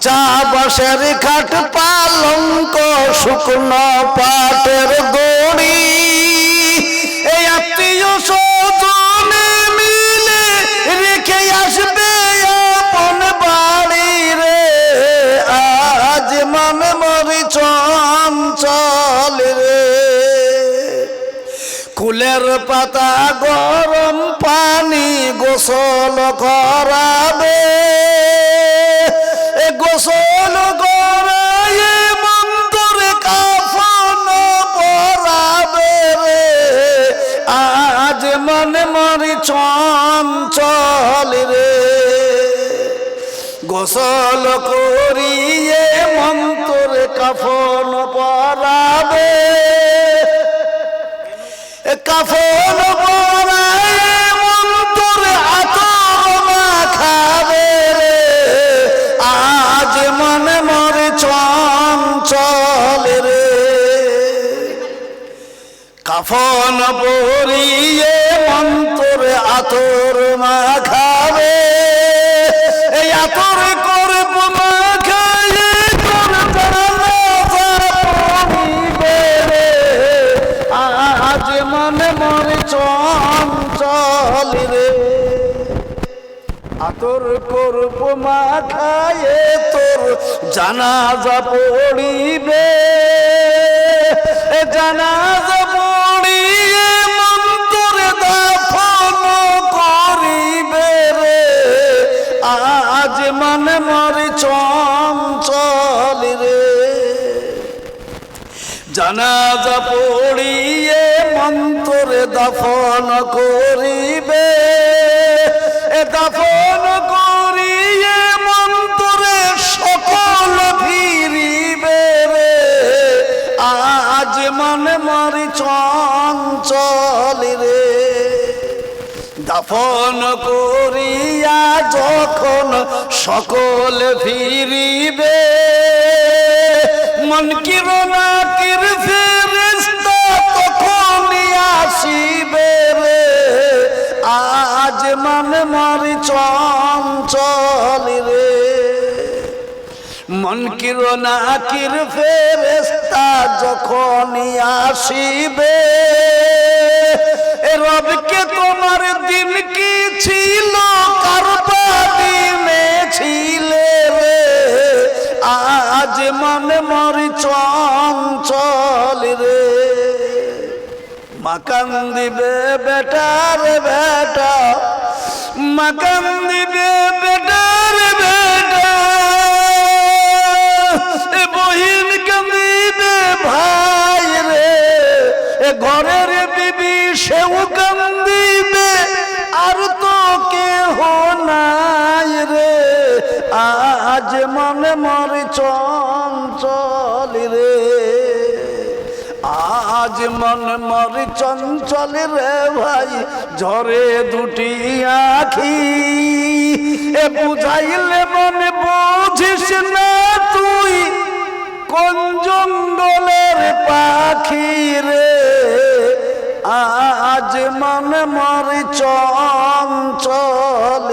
কাঁচা বাঁশের খাট পালঙ্ক শুকনো পাটের দড়ি এই আত্মীয় স্বজনে মিলে রেখে আসবে আপন বাড়ি রে। আজ মনে মরি চঞ্চল রে। কুলের পাতা গরম পানি গোসল করাবে চঞ্চল রে। গোসল করিয়ে মন্তরে কাফন পরাবে। কাফন পরায় মন্তর আতর মাখাবে রে। আজ মনে মরে চঞ্চল রে। কাফন পরিয়ে মন্তর আতর মাখাবে। এই আতর করব তোর মনে চঞ্চল রে। করব মাখায়ে তোর জানাজা পড়িবে। মনে মরে চঞ্চল রে। জানাজা পড়িয়ে মন্তরে দাফন করিবে। এ দাফন করিয়ে মন্তরে সকল ফিরিবে রে। আজ মনে মারি চঞ্চল রে। দাফন করিয়া যখন সকল ফিরিবে, মন কিরণা কির ফেরেস্তা আসিবে রে। আজ মন মারি চঞ্চল রে। মন কিরণা কির ফেরেস্তা যখন আসিবে রবকে তোমার দিন কি ছিল? ছিলে রে? আজ মনে মরি চঞ্চল রে। মাকান দিবে বেটার বেটা মাকান দিবে বেটা এ বহিন কান্দিবে ভাই রে। এ ঘরের বিবি সেও কান্দিবে আজ মনে মরে চঞ্চল রে। আজ মন মরি চঞ্চল রে ভাই, ঝরে দুটি আখি। এ বুঝাইলে মনে বুঝিস না তুই, কোন জঙ্গলের পাখি রে। আজ মন মরি চঞ্চল